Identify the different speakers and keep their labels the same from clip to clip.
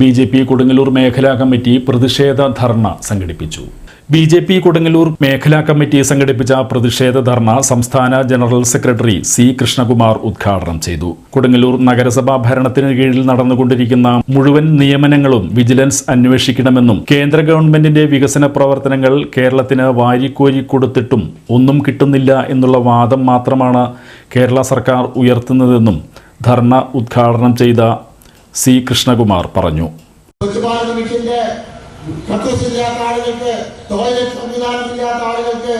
Speaker 1: B J P Kodungallur മേഖലാ committee പ്രതിഷേധ ധർണ സംഘടിപ്പിച്ചു. ബി ജെ പി കൊടുങ്ങല്ലൂർ മേഖലാ കമ്മിറ്റി സംഘടിപ്പിച്ച പ്രതിഷേധ ധർണ സംസ്ഥാന ജനറൽ സെക്രട്ടറി സി കൃഷ്ണകുമാർ ഉദ്ഘാടനം ചെയ്തു. കൊടുങ്ങല്ലൂർ നഗരസഭാ ഭരണത്തിന് കീഴിൽ നടന്നുകൊണ്ടിരിക്കുന്ന മുഴുവൻ നിയമനങ്ങളും വിജിലൻസ് അന്വേഷിക്കണമെന്നും കേന്ദ്ര ഗവൺമെന്റിന്റെ വികസന പ്രവർത്തനങ്ങൾ കേരളത്തിന് വാരിക്കോരി കൊടുത്തിട്ടും ഒന്നും കിട്ടുന്നില്ല എന്നുള്ള വാദം മാത്രമാണ് കേരള സർക്കാർ ഉയർത്തുന്നതെന്നും ധർണ ഉദ്ഘാടനം ചെയ്ത സി കൃഷ്ണകുമാർ പറഞ്ഞു.
Speaker 2: ടോയ്ലറ്റ്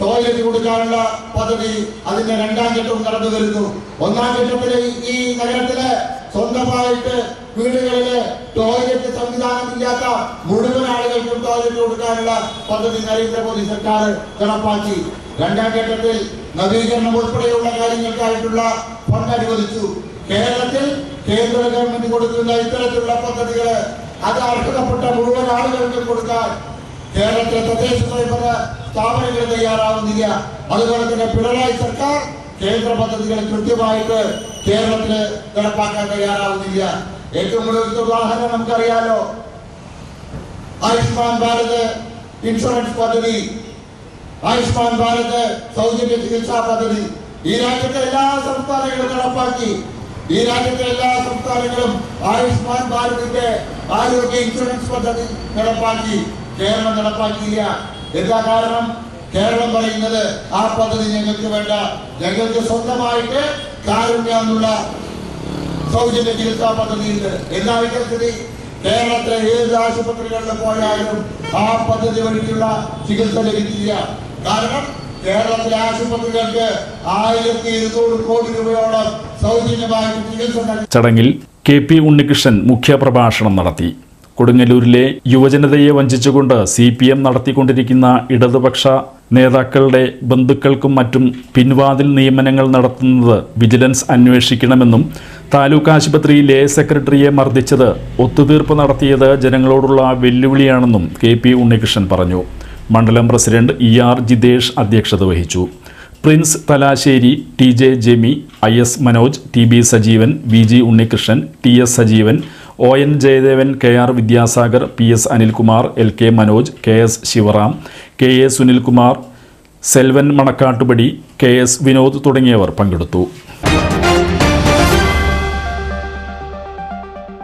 Speaker 2: ടോയ്ലറ്റ് കൊടുക്കാനുള്ള പദ്ധതി അതിന്റെ രണ്ടാം ഘട്ടവും നടന്നു വരുന്നു. ഒന്നാം ഘട്ടത്തിൽ ഈ നഗരത്തിൽ സ്വന്തമായിട്ട് വീടുകളിൽ ടോയ്ലറ്റ് സംവിധാനം ഇല്ലാത്ത മുഴുവൻ ആളുകൾക്കും ടോയ്ലറ്റ് കൊടുക്കാനുള്ള പദ്ധതി നരേന്ദ്രമോദി സർക്കാർ നടപ്പാക്കി. രണ്ടാം ഘട്ടത്തിൽ നവീകരണം ഉൾപ്പെടെയുള്ള കാര്യങ്ങൾക്കായിട്ടുള്ള ഫണ്ട് അനുവദിച്ചു. കേരളത്തിൽ കേന്ദ്ര ഗവൺമെന്റ് കൊടുക്കുന്ന ഇത്തരത്തിലുള്ള പദ്ധതികൾ അത് അർഹതപ്പെട്ട മുഴുവൻ ആളുകൾക്കും കൊടുക്കാൻ കേരളത്തിലെ തദ്ദേശ സ്വയംഭരണ സ്ഥാപനങ്ങൾ തയ്യാറാവുന്നില്ല. അതുപോലെ തന്നെ പിണറായി സർക്കാർ കേന്ദ്ര പദ്ധതികൾ കൃത്യമായിട്ട് കേരളത്തിൽ നടപ്പാക്കാൻ തയ്യാറാവുന്നില്ല. ഏറ്റവും കൂടുതൽ ഉദാഹരണം നമുക്കറിയാലോ. ആയുഷ്മാൻ ഭാരത് ഇൻഷുറൻസ് പദ്ധതി ആയുഷ്മാൻ ഭാരത് സൗജന്യ ചികിത്സാ പദ്ധതി. ഈ രാജ്യത്തെ എല്ലാ സംസ്ഥാനങ്ങളും നടപ്പാക്കി. ഈ രാജ്യത്തെ എല്ലാ സംസ്ഥാനങ്ങളും ആയുഷ്മാൻ ഭാരതിന്റെ ആരോഗ്യ ഇൻഷുറൻസ് പദ്ധതി നടപ്പാക്കി. കേരളം നടപ്പാക്കിയില്ല. എന്താ കാരണം? കേരളം പറയുന്നത് ആ പദ്ധതി ഞങ്ങൾക്ക് വേണ്ട. ഞങ്ങൾക്ക് സ്വന്തമായിട്ട് കാരുണ്യ എന്നുള്ള സൗജന്യ ചികിത്സാ പദ്ധതിയുണ്ട്. എല്ലാ സ്ഥിതി കേരളത്തിലെ ഏത് ആശുപത്രികളിൽ പോയാലും ആ പദ്ധതി വഴിക്കുള്ള ചികിത്സ ലഭിക്കില്ല. കാരണം കേരളത്തിലെ ആശുപത്രികൾക്ക് ആയിരത്തി ഇരുന്നൂറ് കോടി രൂപയോളം സൗജന്യമായിട്ട് ചികിത്സ
Speaker 1: ചടങ്ങിൽ കെ പി ഉണ്ണികൃഷ്ണൻ മുഖ്യപ്രഭാഷണം നടത്തി. കൊടുങ്ങല്ലൂരിലെ യുവജനതയെ വഞ്ചിച്ചുകൊണ്ട് സി പി എം നടത്തിക്കൊണ്ടിരിക്കുന്ന ഇടതുപക്ഷ നേതാക്കളുടെ ബന്ധുക്കൾക്കും മറ്റും പിൻവാതിൽ നിയമനങ്ങൾ നടത്തുന്നത് വിജിലൻസ് അന്വേഷിക്കണമെന്നും താലൂക്ക് ആശുപത്രിയിലെ സെക്രട്ടറിയെ മർദ്ദിച്ചത് ഒത്തുതീർപ്പ് നടത്തിയത് ജനങ്ങളോടുള്ള വെല്ലുവിളിയാണെന്നും കെ പി ഉണ്ണികൃഷ്ണൻ പറഞ്ഞു. മണ്ഡലം പ്രസിഡന്റ് ഇ ആർ ജിതേഷ് അധ്യക്ഷത വഹിച്ചു. Prince Thalassery T J Jemi I S Manoj T B Sajeevan V G Unnikrishnan T S Sajeevan O N Jayadevan K R Vidyasagar P S Anilkumar L K Manoj K S Sivaram K A Sunilkumar Selvan Manakkattupadi K S Vinod തുടങ്ങിയവർ പങ്കെടുത്തു.